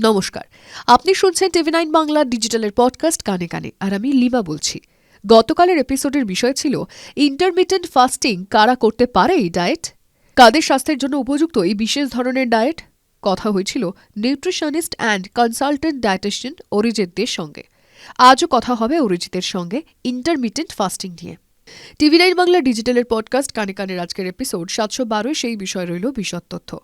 নমস্কার। আপনি শুনছেন টিভি নাইন বাংলা ডিজিটালের পডকাস্ট কানে কানে। আর আমি লিমা বলছি। গতকালের এপিসোডের বিষয় ছিল ইন্টারমিটেন্ট ফাস্টিং কারা করতে পারে এই ডায়েট কাদের স্বাস্থ্যের জন্য উপযুক্ত এই বিশেষ ধরনের ডায়েট কথা হয়েছিল নিউট্রিশনিস্ট অ্যান্ড কনসালটেন্ট ডায়েটিশিয়ান অরিজিতদের সঙ্গে। আজও কথা হবে অরিজিতের সঙ্গে ইন্টারমিটেন্ট ফাস্টিং নিয়ে। টিভি নাইন বাংলা ডিজিটালের পডকাস্ট কানে কানের আজকের এপিসোড সাতশো বারোয় সেই বিষয় রইল বিশদ তথ্য।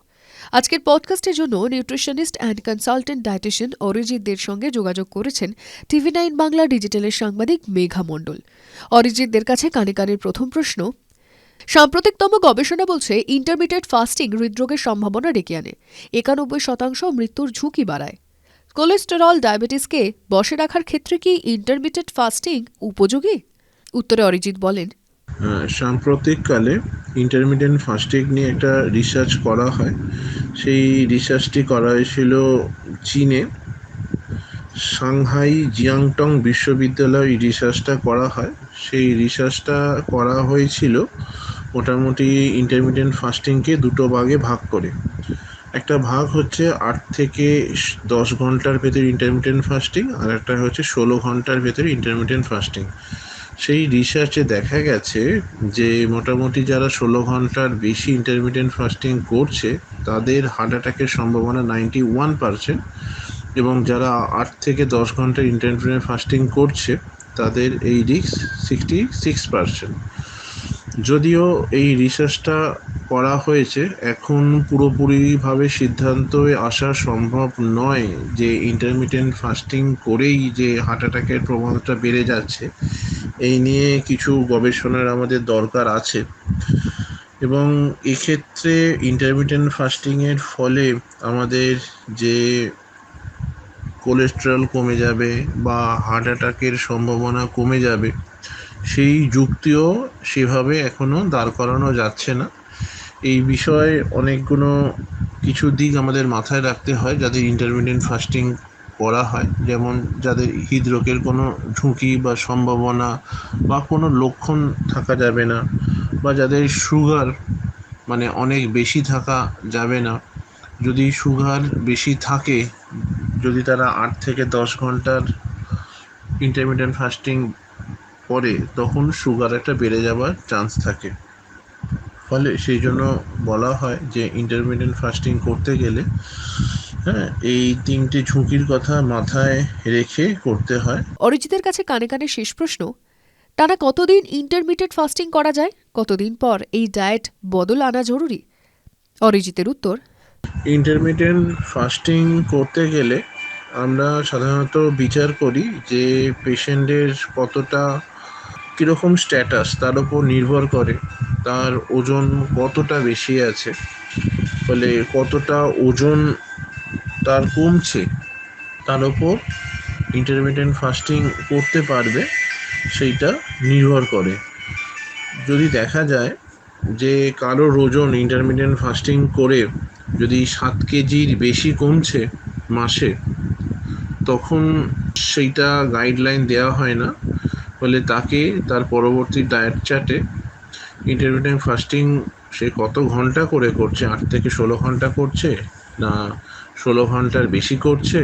আজকের পডকাস্টের জন্য নিউট্রিশনিস্ট অ্যান্ড কনসালটেন্ট ডায়েটিশিয়ান অরিজিৎদের সঙ্গে যোগাযোগ করেছেন টিভি নাইন বাংলা ডিজিটালের সাংবাদিক মেঘা মণ্ডল। অরিজিৎদের কাছে কানে কানের প্রথম প্রশ্ন, সাম্প্রতিকতম গবেষণা বলছে ইন্টারমিডিয়েট ফাস্টিং হৃদরোগের সম্ভাবনা ডেকে আনে, একানব্বই শতাংশ মৃত্যুর ঝুঁকি বাড়ায়। কোলেস্টেরল ডায়াবেটিসকে বসে রাখার ক্ষেত্রে কি ইন্টারমিডিয়েট ফাস্টিং উপযোগী? উত্তরে অরিজিৎ বলেন সাম্প্রতিককালে ইন্টারমিডিয়েন্ট ফাস্টিং নিয়ে একটা রিসার্চ করা হয়। সেই রিসার্চটি করা হয়েছিল চীনে। সাংহাই জিয়াংটং বিশ্ববিদ্যালয়ে এই রিসার্চটা করা হয়। সেই রিসার্চটা করা হয়েছিল মোটামুটি ইন্টারমিডিয়েন্ট ফাস্টিংকে দুটো ভাগে ভাগ করে। একটা ভাগ হচ্ছে আট থেকে দশ ঘণ্টার ভেতর ইন্টারমিডিয়েন্ট ফাস্টিং আর একটা হচ্ছে ষোলো ঘণ্টার ভেতরে ইন্টারমিডিয়েন্ট ফাস্টিং সেই রিসার্চে দেখা গেছে যে মোটামুটি যারা ষোলো ঘণ্টার বেশি ইন্টারমিডিয়েন্ট ফাস্টিং করছে, তাদের হার্ট অ্যাটাকের সম্ভাবনা নাইনটি ওয়ান পারসেন্ট এবং যারা আট থেকে দশ ঘণ্টা ইন্টারমিডিয়েন্ট ফাস্টিং করছে, তাদের এই রিস্ক সিক্সটি সিক্স পারসেন্ট যদিও এই রিসার্চটা করা হয়েছে, এখন পুরোপুরিভাবে সিদ্ধান্তে আসা সম্ভব নয় যে ইন্টারমিডিয়েন্ট ফাস্টিং করেই যে হার্ট অ্যাটাকের প্রবণতা বেড়ে যাচ্ছে। এই নিয়ে কিছু গবেষণার আমাদের দরকার আছে। এবং এক্ষেত্রে ইন্টারমিডিয়েন্ট ফাস্টিংয়ের ফলে আমাদের যে কোলেস্টেরল কমে যাবে বা হার্ট অ্যাটাকের সম্ভাবনা কমে যাবে, সেই যুক্তিও সেভাবে এখনও দাঁড় করানো যাচ্ছে না। এই বিষয়ে অনেকগুলো কিছু দিক আমাদের মাথায় রাখতে হয় যাদের ইন্টারমিডিয়েন্ট ফাস্টিং করা হয়। যেমন যাদের হৃদরোগের কোনো ঝুঁকি বা সম্ভাবনা বা কোনো লক্ষণ থাকা যাবে না বা যাদের সুগার মানে অনেক বেশি থাকা যাবে না। যদি সুগার বেশি থাকে, যদি তারা আট থেকে দশ ঘণ্টার ইন্টারমিডিয়েন্ট ফাস্টিং করে, তখন সুগার একটা বেড়ে যাওয়ার চান্স থাকে। ফলে সেই জন্য বলা হয় যে ইন্টারমিডিয়েন্ট ফাস্টিং করতে গেলে হ্যাঁ এই তিনটি ঝুঁকির কথা মাথায় রেখে করতে হয়। অরিজিতের কাছে কানে কানে শেষ প্রশ্ন টানা কতদিন ইন্টারমিডিয়েট ফাস্টিং করা যায়? কতদিন পর এই ডায়েট বদল আনা জরুরি? অরিজিতের উত্তর ইন্টারমিডিয়েন্ট ফাস্টিং করতে গেলে আমরা সাধারণত বিচার করি যে পেশেন্টের কতটা কীরকম স্ট্যাটাস তার উপর নির্ভর করে তার ওজন কতটা বেশি আছে, ফলে কতটা ওজন তার কমছে, তার উপর ইন্টারমিডিয়েন্ট ফাস্টিং করতে পারবে, সেইটা নির্ভর করে। যদি দেখা যায় যে কারোর ওজন ইন্টারমিডিয়েন্ট ফাস্টিং করে যদি সাত কেজির বেশি কমছে মাসে, তখন সেইটা গাইডলাইন দেওয়া হয় না। ফলে তাকে তার পরবর্তী ডায়েট চার্টে ইন্টারমিডিয়েন্ট ফাস্টিং সে কত ঘণ্টা করে করছে? আট থেকে ষোলো ঘণ্টা করছে না ষোলো ঘণ্টার বেশি করছে?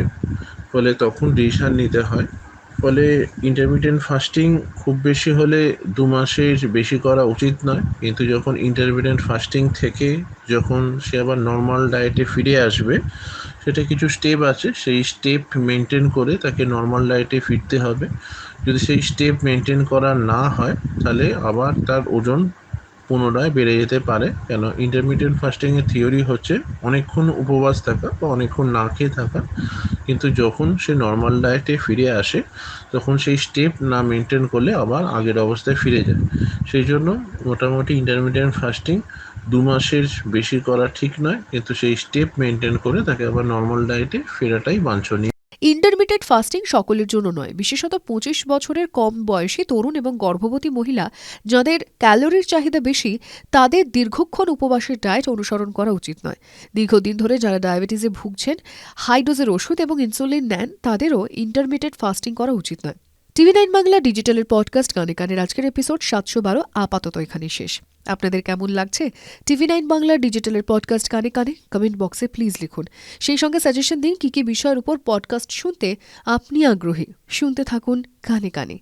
ফলে তখন ডিসিশন নিতে হয়। ফলে ইন্টারমিডিয়েন্ট ফাস্টিং খুব বেশি হলে দু মাসের বেশি করা উচিত নয়। কিন্তু যখন ইন্টারমিডিয়েন্ট ফাস্টিং থেকে যখন সে আবার নর্মাল ডায়েটে ফিরে আসবে সেটা কিছু স্টেপ আছে, সেই স্টেপ মেনটেন করে তাকে নর্মাল ডায়েটে ফিরতে হবে। যদি সেই স্টেপ মেনটেন করা না হয়, তাহলে আবার তার ওজন পুনরায় বেড়ে যেতে পারে। কেন? ইন্টারমিডিয়েট ফাস্টিংয়ের থিওরি হচ্ছে অনেকক্ষণ উপবাস থাকা বা অনেকক্ষণ না খেয়ে থাকা। কিন্তু যখন সে নর্মাল ডায়েটে ফিরে আসে, তখন সেই স্টেপ না মেনটেন করলে আবার আগের অবস্থায় ফিরে যায়। সেই জন্য মোটামুটি ইন্টারমিডিয়েট ফাস্টিং দু মাসের বেশি করা ঠিক নয়, কিন্তু সেই স্টেপ মেনটেন করে তাকে আবার নর্মাল ডায়েটে ফেরাটাই বাঞ্ছনীয়। ইন্টারমিডিয়েট ফাস্টিং সকলের জন্য নয়, বিশেষত পঁচিশ বছরের কম বয়সী তরুণ এবং গর্ভবতী মহিলা, যাদের ক্যালোরির চাহিদা বেশি, তাদের দীর্ঘক্ষণ উপবাসের ডায়েট অনুসরণ করা উচিত নয়। দীর্ঘদিন ধরে যারা ডায়াবেটিসে ভুগছেন হাই ডোজের ওষুধ এবং ইনসুলিন নেন, তাদেরও ইন্টারমিডিয়েট ফাস্টিং করা উচিত নয়। টিভি নাইন বাংলা ডিজিটালের পডকাস্ট গানে গানের আজকের এপিসোড সাতশো বারো, আপাতত এখানে শেষ। আপনাদের কেমন লাগছে? টিভি নাইন বাংলা ডিজিটালের পডকাস্ট কানে কানে কমেন্ট বক্সে প্লিজ লিখুন। সেই সঙ্গে সাজেশন দিন, কী কী বিষয়ের উপর পডকাস্ট শুনতে আপনি আগ্রহী। শুনতে থাকুন কানে কানে